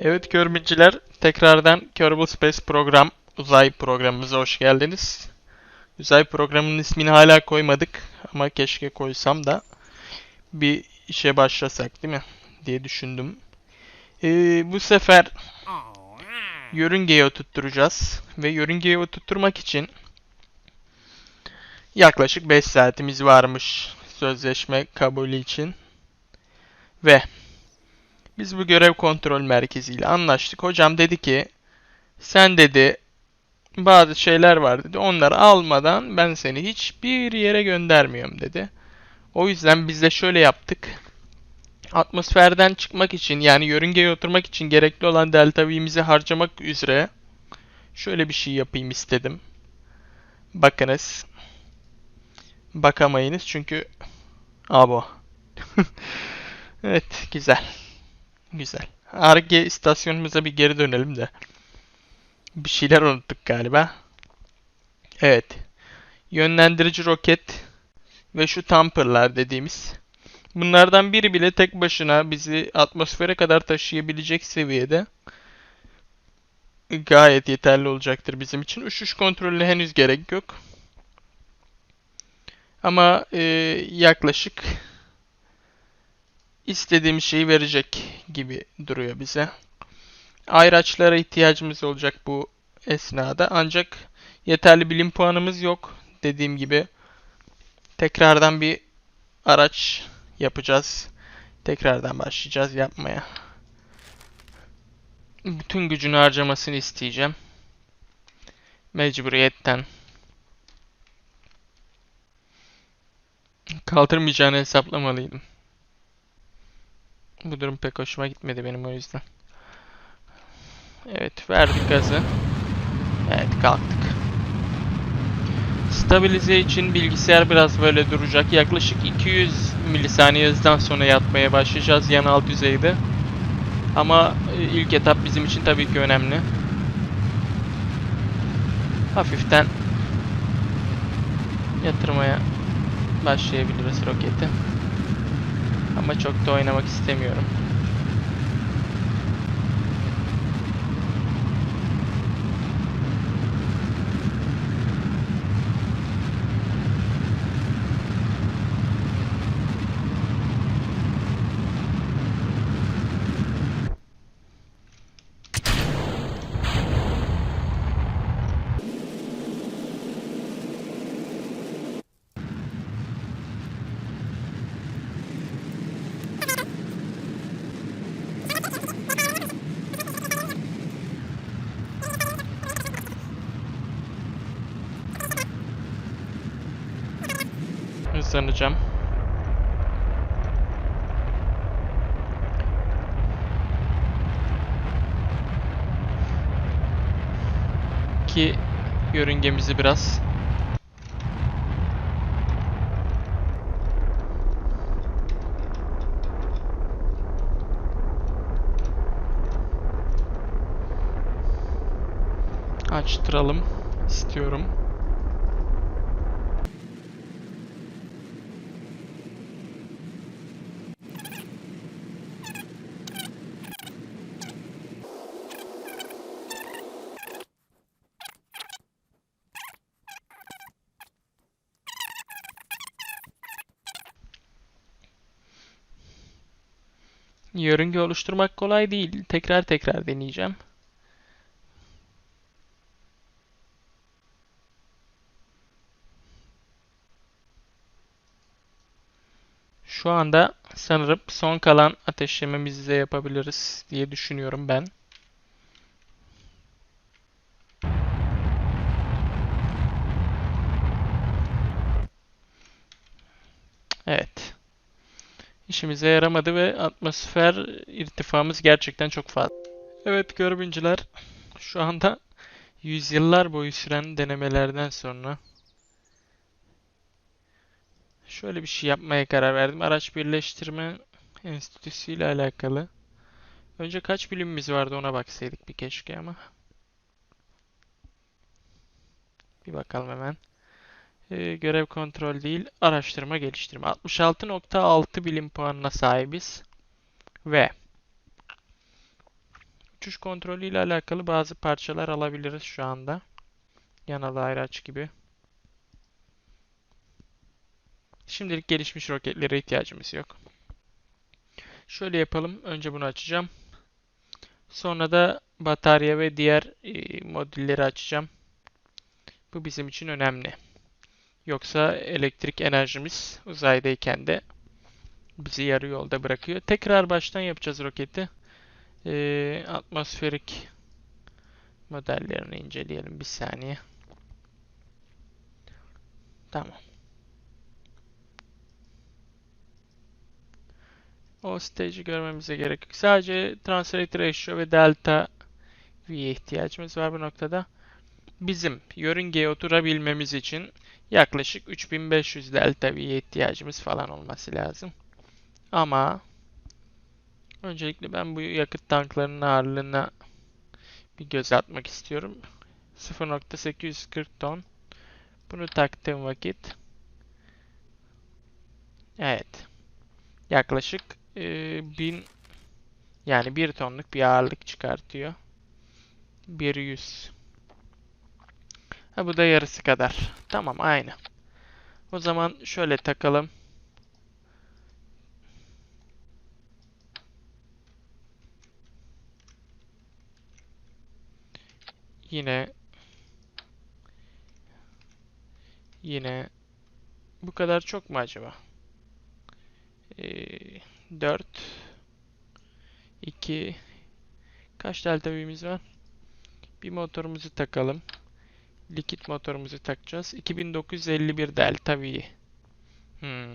Evet görmünciler, tekrardan Kerbal Space program, uzay programımıza hoş geldiniz. Uzay programının ismini hala koymadık ama keşke koysam da bir işe başlasak değil mi diye düşündüm. Ee, bu sefer yörüngeye oturtturacağız ve yörüngeye oturtturmak için yaklaşık 5 saatimiz varmış sözleşme kabulü için. Ve biz bu görev kontrol merkeziyle anlaştık. Hocam dedi ki sen dedi bazı şeyler var dedi. Onları almadan ben seni hiçbir yere göndermiyorum dedi. O yüzden biz de şöyle yaptık. Atmosferden çıkmak için yani yörüngeye oturmak için gerekli olan delta V'mizi harcamak üzere şöyle bir şey yapayım istedim. Bakınız. Bakamayınız çünkü abo. evet güzel. Güzel. Arge istasyonumuza bir geri dönelim de. Bir şeyler unuttuk galiba. Evet. Yönlendirici roket ve şu tamperlar dediğimiz. Bunlardan biri bile tek başına bizi atmosfere kadar taşıyabilecek seviyede gayet yeterli olacaktır bizim için. Uçuş kontrolüne henüz gerek yok. Ama e, yaklaşık istediğimiz şeyi verecek gibi duruyor bize. Ayraçlara ihtiyacımız olacak bu esnada. Ancak yeterli bilim puanımız yok. Dediğim gibi tekrardan bir araç yapacağız. Tekrardan başlayacağız yapmaya. Bütün gücünü harcamasını isteyeceğim. Mecburiyetten. Kaldırmayacağını hesaplamalıydım. Bu durum pek hoşuma gitmedi benim o yüzden. Evet verdik gazı. Evet kalktık. Stabilize için bilgisayar biraz böyle duracak. Yaklaşık 200 milisaniye hızdan sonra yatmaya başlayacağız yan alt düzeyde. Ama e, ilk etap bizim için tabii ki önemli. Hafiften yatırmaya başlayabiliriz roketi. Ama çok da oynamak istemiyorum. Hızlanacağım. Ki yörüngemizi biraz açtıralım istiyorum. Yörünge oluşturmak kolay değil. Tekrar tekrar deneyeceğim. Şu anda sanırım son kalan ateşlememizi de yapabiliriz diye düşünüyorum ben. Evet. İşimize yaramadı ve atmosfer irtifamız gerçekten çok fazla. Evet görgüncüler, şu anda yüzyıllar boyu süren denemelerden sonra şöyle bir şey yapmaya karar verdim. Araç Birleştirme Enstitüsü ile alakalı. Önce kaç bilimimiz vardı ona baksaydık bir keşke ama. Bir bakalım hemen. Ee, görev kontrol değil, araştırma geliştirme. 66.6 bilim puanına sahibiz. Ve uçuş kontrolü ile alakalı bazı parçalar alabiliriz şu anda. Yanal ayraç gibi. Şimdilik gelişmiş roketlere ihtiyacımız yok. Şöyle yapalım. Önce bunu açacağım. Sonra da batarya ve diğer e, modülleri açacağım. Bu bizim için önemli. Yoksa elektrik enerjimiz uzaydayken de bizi yarı yolda bırakıyor. Tekrar baştan yapacağız roketi. E, atmosferik modellerini inceleyelim bir saniye. Tamam. O stage'i görmemize gerek yok. Sadece translate ratio ve delta V'ye ihtiyacımız var bu noktada. Bizim yörüngeye oturabilmemiz için yaklaşık 3500 delta V'ye ihtiyacımız falan olması lazım. Ama öncelikle ben bu yakıt tanklarının ağırlığına bir göz atmak istiyorum. 0.840 ton. Bunu taktığım vakit evet yaklaşık e, 1000 yani 1 tonluk bir ağırlık çıkartıyor. 100 Ha bu da yarısı kadar. Tamam aynı. O zaman şöyle takalım. Yine yine bu kadar çok mu acaba? Ee, 4 2 kaç delta V'miz var? Bir motorumuzu takalım. Likit motorumuzu takacağız. 2951 delta V. Hmm.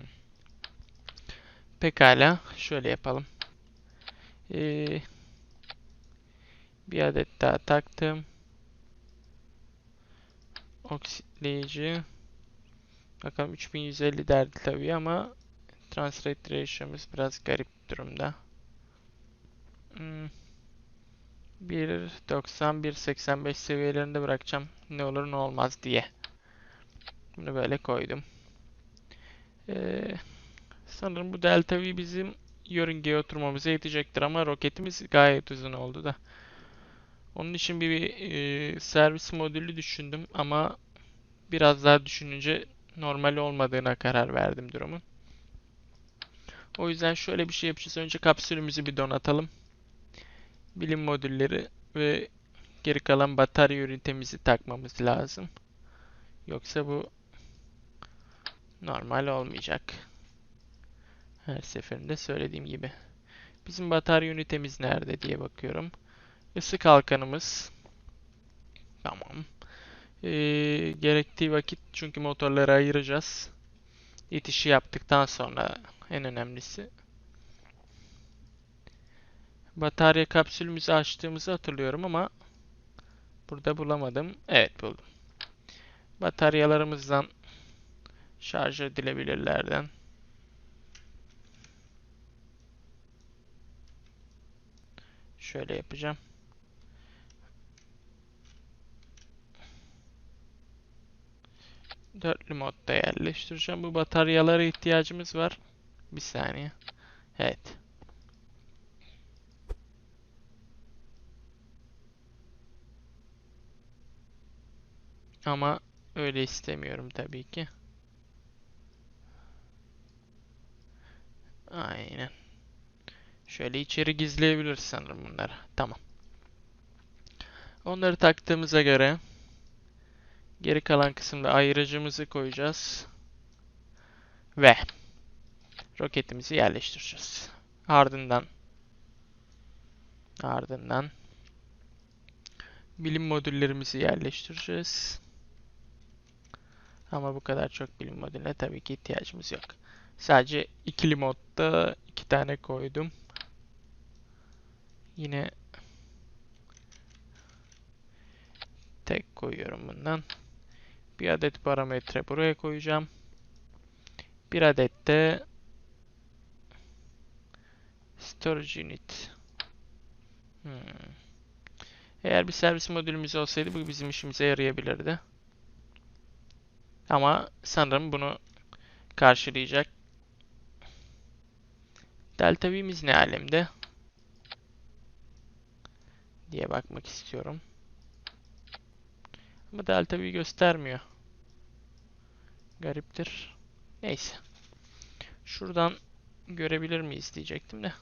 Pekala. Şöyle yapalım. Ee, bir adet daha taktım. Oksitleyici. Bakalım 3150 derdi tabii ama translate ratio'muz biraz garip durumda. Hmm. 1.90-1.85 seviyelerinde bırakacağım. Ne olur ne olmaz diye. Bunu böyle koydum. Ee, sanırım bu delta V bizim yörüngeye oturmamıza yetecektir ama roketimiz gayet uzun oldu da. Onun için bir, bir e, servis modülü düşündüm ama biraz daha düşününce normal olmadığına karar verdim durumun. O yüzden şöyle bir şey yapacağız. Önce kapsülümüzü bir donatalım. Bilim modülleri ve geri kalan batarya ünitemizi takmamız lazım. Yoksa bu normal olmayacak. Her seferinde söylediğim gibi. Bizim batarya ünitemiz nerede diye bakıyorum. Isı kalkanımız. Tamam. Ee, gerektiği vakit çünkü motorları ayıracağız. İtişi yaptıktan sonra en önemlisi. Batarya kapsülümüzü açtığımızı hatırlıyorum ama burada bulamadım. Evet buldum. Bataryalarımızdan şarj edilebilirlerden. Şöyle yapacağım. Dörtlü modda yerleştireceğim. Bu bataryalara ihtiyacımız var. Bir saniye. Evet. Ama öyle istemiyorum tabii ki. Aynen. Şöyle içeri gizleyebiliriz sanırım bunları. Tamam. Onları taktığımıza göre geri kalan kısımda ayırıcımızı koyacağız. Ve roketimizi yerleştireceğiz. Ardından ardından bilim modüllerimizi yerleştireceğiz. Ama bu kadar çok bilim modüline tabii ki ihtiyacımız yok. Sadece ikili modda iki tane koydum. Yine tek koyuyorum bundan. Bir adet parametre buraya koyacağım. Bir adet de storage unit. Hmm. Eğer bir servis modülümüz olsaydı bu bizim işimize yarayabilirdi. Ama sanırım bunu karşılayacak. Delta V'miz ne alemde? diye bakmak istiyorum. Ama delta V göstermiyor. Gariptir. Neyse. Şuradan görebilir miyiz diyecektim de.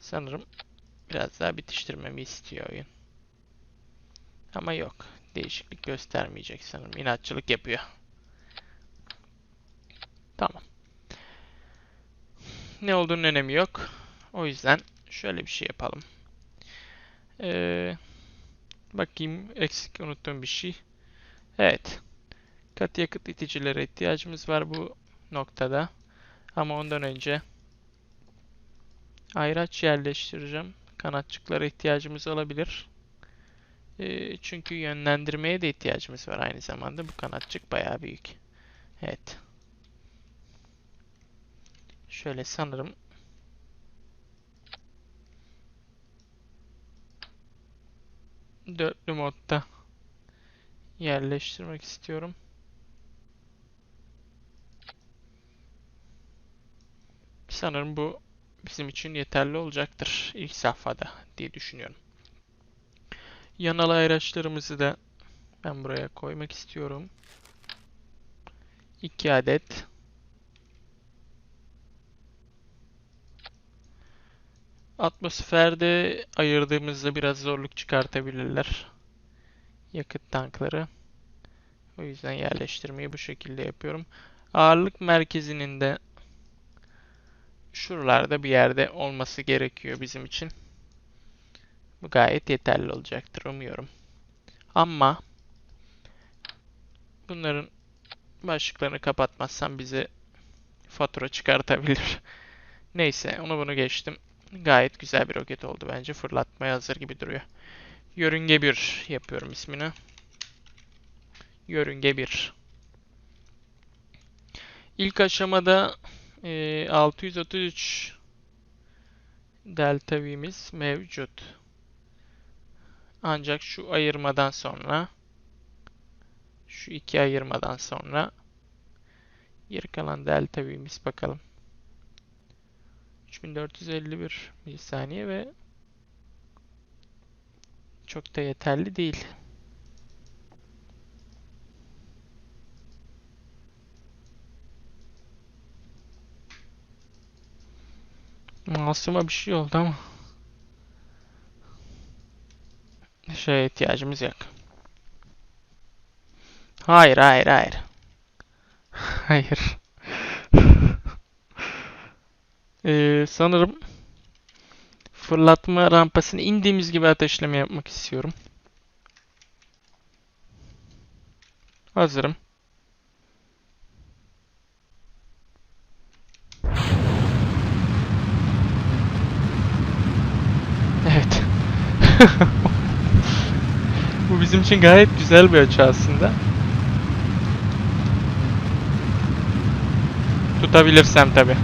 Sanırım biraz daha bitiştirmemi istiyor oyun. Ama yok. Değişiklik göstermeyecek sanırım. İnatçılık yapıyor. Tamam. Ne olduğunun önemi yok. O yüzden şöyle bir şey yapalım. Ee, bakayım eksik unuttuğum bir şey. Evet. Katı yakıt iticilere ihtiyacımız var bu noktada. Ama ondan önce ayraç yerleştireceğim. Kanatçıklara ihtiyacımız olabilir. Ee, çünkü yönlendirmeye de ihtiyacımız var aynı zamanda. Bu kanatçık bayağı büyük. Evet. Şöyle sanırım dörtlü modda yerleştirmek istiyorum. Sanırım bu bizim için yeterli olacaktır ilk safhada diye düşünüyorum. Yanal ayraçlarımızı da ben buraya koymak istiyorum. 2 adet. Atmosferde ayırdığımızda biraz zorluk çıkartabilirler. Yakıt tankları. O yüzden yerleştirmeyi bu şekilde yapıyorum. Ağırlık merkezinin de şuralarda bir yerde olması gerekiyor bizim için. Bu gayet yeterli olacaktır umuyorum. Ama bunların başlıklarını kapatmazsam bize fatura çıkartabilir. Neyse onu bunu geçtim. Gayet güzel bir roket oldu bence. Fırlatmaya hazır gibi duruyor. Yörünge 1 yapıyorum ismini. Yörünge 1. İlk aşamada e, 633 delta V'miz mevcut. Ancak şu ayırmadan sonra şu iki ayırmadan sonra geri kalan delta V'miz bakalım. 3451 milisaniye ve çok da yeterli değil. Masuma bir şey oldu ama şeye ihtiyacımız yok. Hayır, hayır, hayır. Hayır. Ee, sanırım fırlatma rampasını indiğimiz gibi ateşleme yapmak istiyorum. Hazırım. Evet. Bu bizim için gayet güzel bir açı aslında. Tutabilirsem tabi.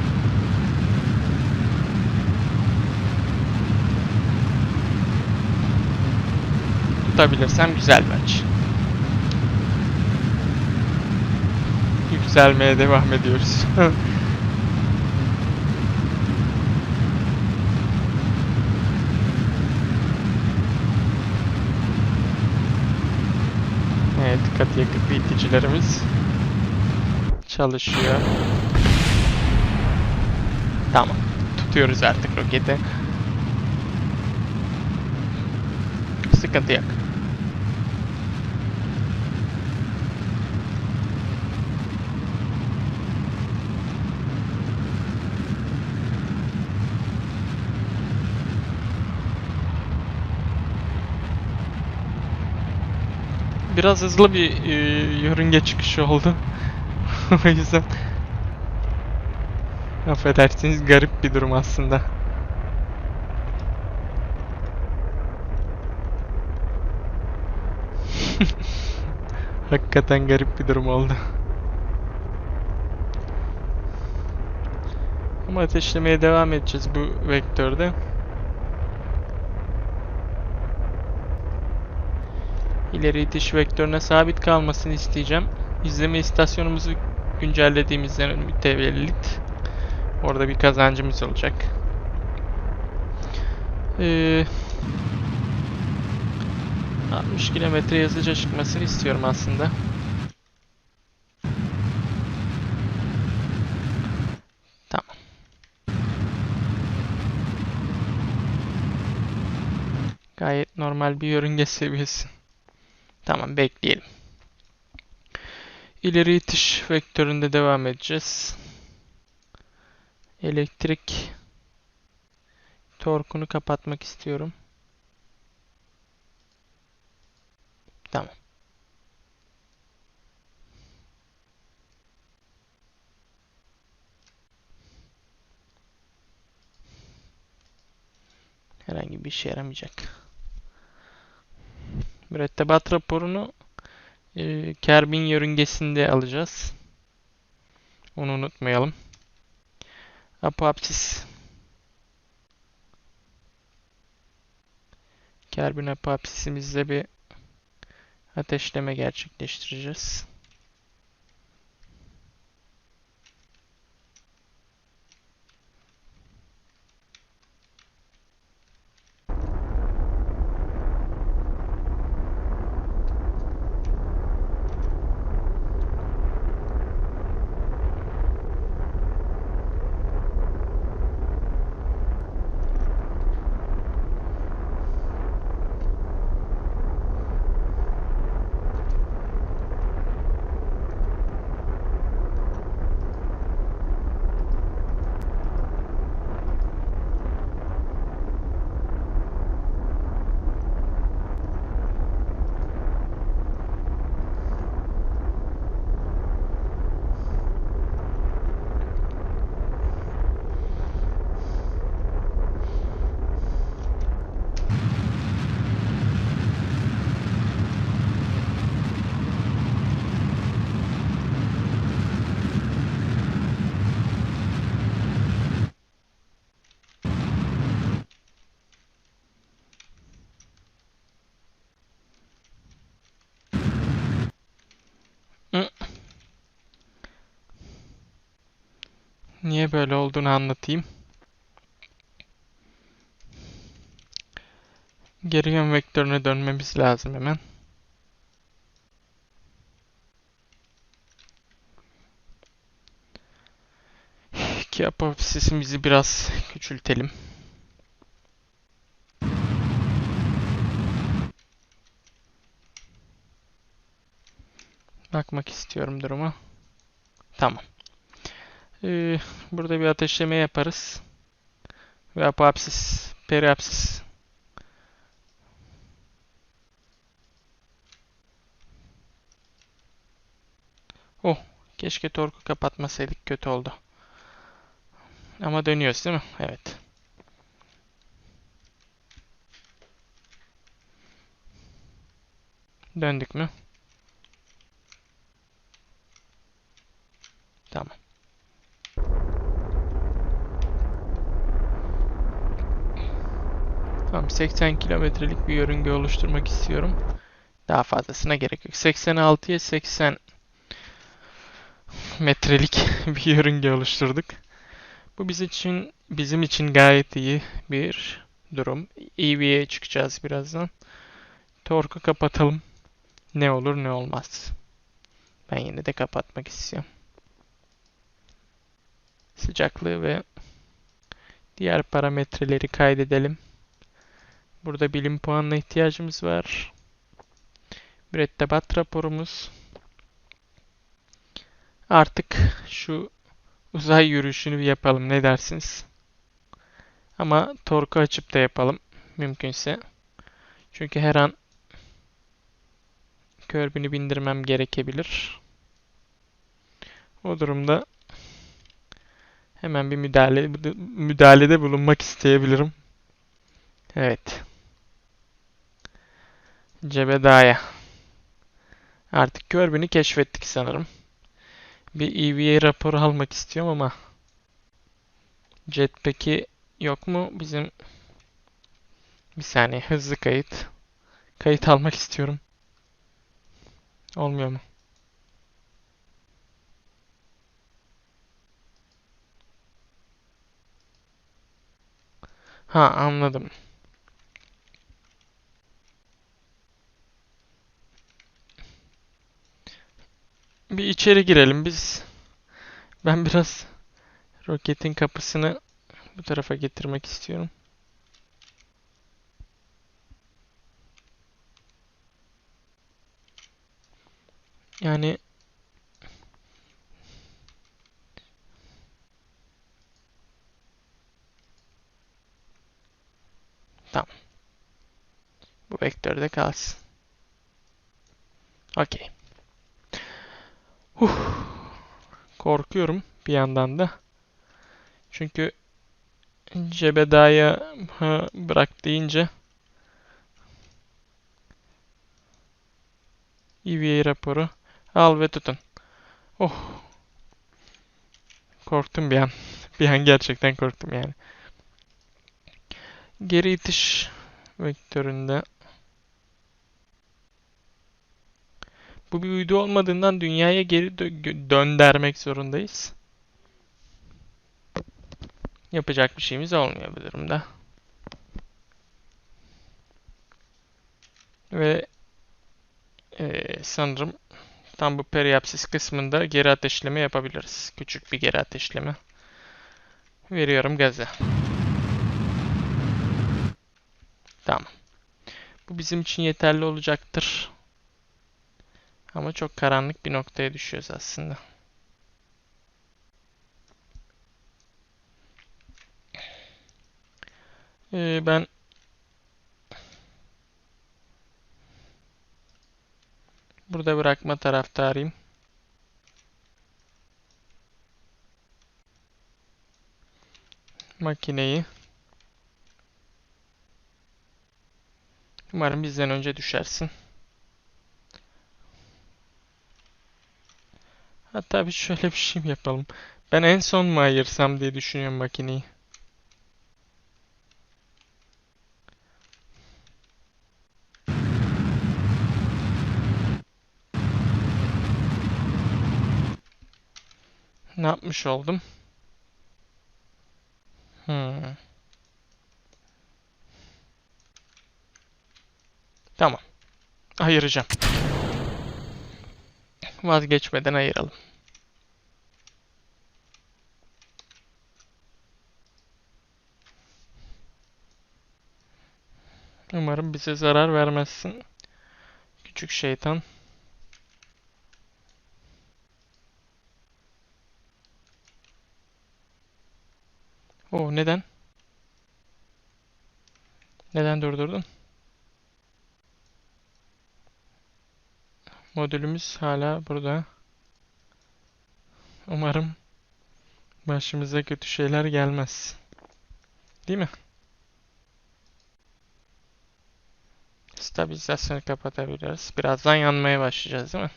Tutabilirsem güzel bir açı. Yükselmeye devam ediyoruz. Katı yakıt iticilerimiz çalışıyor. Tamam. Tutuyoruz artık roketi. Sıkıntı yok. Biraz hızlı bir e, yörünge çıkışı oldu. o yüzden affedersiniz garip bir durum aslında. Hakikaten garip bir durum oldu. Ama ateşlemeye devam edeceğiz bu vektörde. İleri itiş vektörüne sabit kalmasını isteyeceğim. İzleme istasyonumuzu güncellediğimizden mütevellit orada bir kazancımız olacak. Ee, 60 kilometre hızlıca çıkmasını istiyorum aslında. Tamam. Gayet normal bir yörünge seviyesi. Tamam bekleyelim. İleri itiş vektöründe devam edeceğiz. Elektrik torkunu kapatmak istiyorum. Tamam. Herhangi bir işe yaramayacak. Mürettebat raporunu e, Kerbin yörüngesinde alacağız. Onu unutmayalım. Apopsis Kerbin apopsisimizde bir ateşleme gerçekleştireceğiz. Niye böyle olduğunu anlatayım. Geri yön vektörüne dönmemiz lazım hemen. Ki apopsisimizi biraz küçültelim. Bakmak istiyorum duruma. Tamam. Ee, burada bir ateşleme yaparız. Ve apopsis, periapsis. Oh, keşke torku kapatmasaydık kötü oldu. Ama dönüyoruz değil mi? Evet. Döndük mü? Tamam. Tamam 80 kilometrelik bir yörünge oluşturmak istiyorum. Daha fazlasına gerek yok. 86'ya 80 metrelik bir yörünge oluşturduk. Bu bizim için bizim için gayet iyi bir durum. EV'ye çıkacağız birazdan. Torku kapatalım. Ne olur ne olmaz. Ben yine de kapatmak istiyorum. Sıcaklığı ve diğer parametreleri kaydedelim. Burada bilim puanına ihtiyacımız var. Mürettebat raporumuz. Artık şu uzay yürüyüşünü bir yapalım. Ne dersiniz? Ama torku açıp da yapalım. Mümkünse. Çünkü her an körbünü bindirmem gerekebilir. O durumda hemen bir müdahale müdahalede bulunmak isteyebilirim. Evet. Cebedaya. Artık Körbün'ü keşfettik sanırım. Bir EVA raporu almak istiyorum ama Jetpack'i yok mu? Bizim bir saniye hızlı kayıt. Kayıt almak istiyorum. Olmuyor mu? Ha anladım. Bir içeri girelim biz. Ben biraz roketin kapısını bu tarafa getirmek istiyorum. Yani Tamam. Bu vektörde kalsın. Okey. Huh. Korkuyorum bir yandan da. Çünkü Cebeda'ya bırak deyince EVA raporu al ve tutun. Oh. Korktum bir an. Bir an gerçekten korktum yani. Geri itiş vektöründe bu bir uydu olmadığından dünyaya geri dö- döndermek zorundayız. Yapacak bir şeyimiz olmuyor bu durumda. Ve eee, sanırım tam bu periapsis kısmında geri ateşleme yapabiliriz. Küçük bir geri ateşleme. Veriyorum gazı. Tamam. Bu bizim için yeterli olacaktır. Ama çok karanlık bir noktaya düşüyoruz aslında. Ee, ben burada bırakma taraftarıyım. Makineyi. Umarım bizden önce düşersin. Hatta bir şöyle bir şey yapalım? Ben en son mu ayırsam diye düşünüyorum makineyi. Ne yapmış oldum? Hmm. Tamam. Ayıracağım. Vazgeçmeden ayıralım. Umarım bize zarar vermezsin. Küçük şeytan. Oo neden? Neden durdurdun? Modülümüz hala burada. Umarım başımıza kötü şeyler gelmez. Değil mi? Stabilizasyonu kapatabiliriz. Birazdan yanmaya başlayacağız değil mi?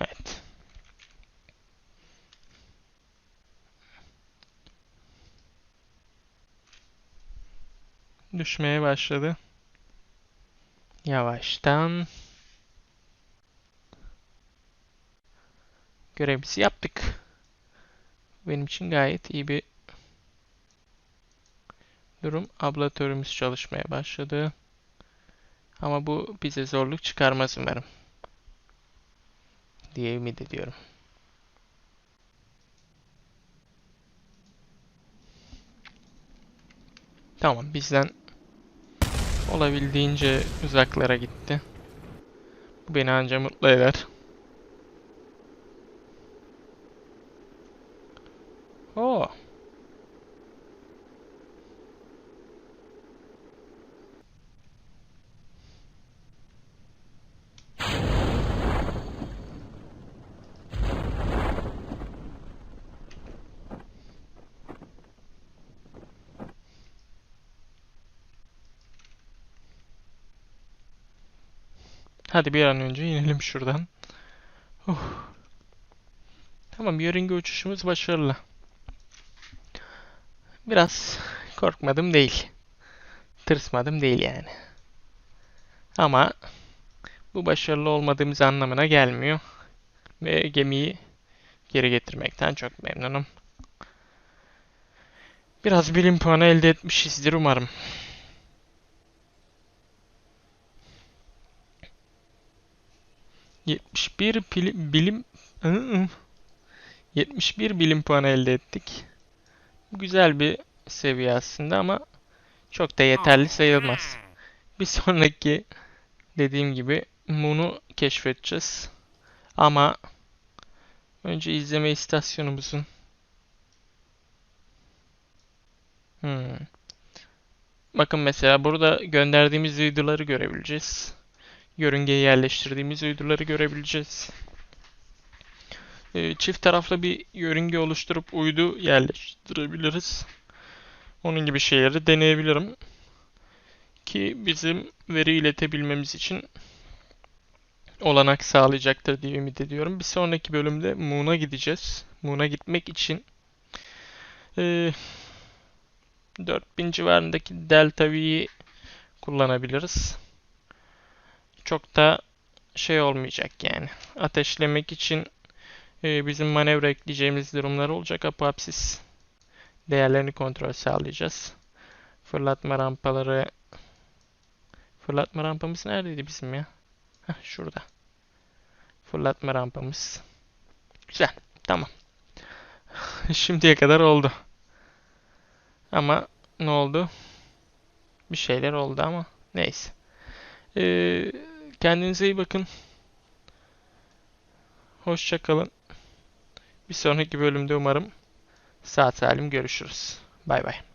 Evet. Düşmeye başladı. Yavaştan. Görevimizi yaptık. Benim için gayet iyi bir durum. Ablatörümüz çalışmaya başladı. Ama bu bize zorluk çıkarmaz umarım. Diye ümit ediyorum. Tamam bizden olabildiğince uzaklara gitti. Bu beni anca mutlu eder. Hadi bir an önce inelim şuradan. Uh. Tamam, yörünge uçuşumuz başarılı. Biraz korkmadım değil. Tırsmadım değil yani. Ama bu başarılı olmadığımız anlamına gelmiyor. Ve gemiyi geri getirmekten çok memnunum. Biraz bilim puanı elde etmişizdir umarım. 71 pili- bilim Iı. 71 bilim puanı elde ettik. Güzel bir seviye aslında ama çok da yeterli sayılmaz. Bir sonraki dediğim gibi Moon'u keşfedeceğiz. Ama önce izleme istasyonumuzun Hmm. Bakın mesela burada gönderdiğimiz uyduları görebileceğiz. Yörüngeye yerleştirdiğimiz uyduları görebileceğiz. Ee, çift taraflı bir yörünge oluşturup uydu yerleştirebiliriz. Onun gibi şeyleri deneyebilirim. Ki bizim veri iletebilmemiz için olanak sağlayacaktır diye ümit ediyorum. Bir sonraki bölümde Moon'a gideceğiz. Moon'a gitmek için e, 4000 civarındaki Delta V'yi kullanabiliriz. Çok da şey olmayacak yani. Ateşlemek için e, bizim manevra ekleyeceğimiz durumlar olacak. Apopsis değerlerini kontrol sağlayacağız. Fırlatma rampaları Fırlatma rampamız neredeydi bizim ya? Heh, şurada. Fırlatma rampamız. Güzel. Tamam. Şimdiye kadar oldu. Ama ne oldu? Bir şeyler oldu ama neyse. Ee, kendinize iyi bakın. Hoşça kalın. Bir sonraki bölümde umarım sağ salim görüşürüz. Bay bay.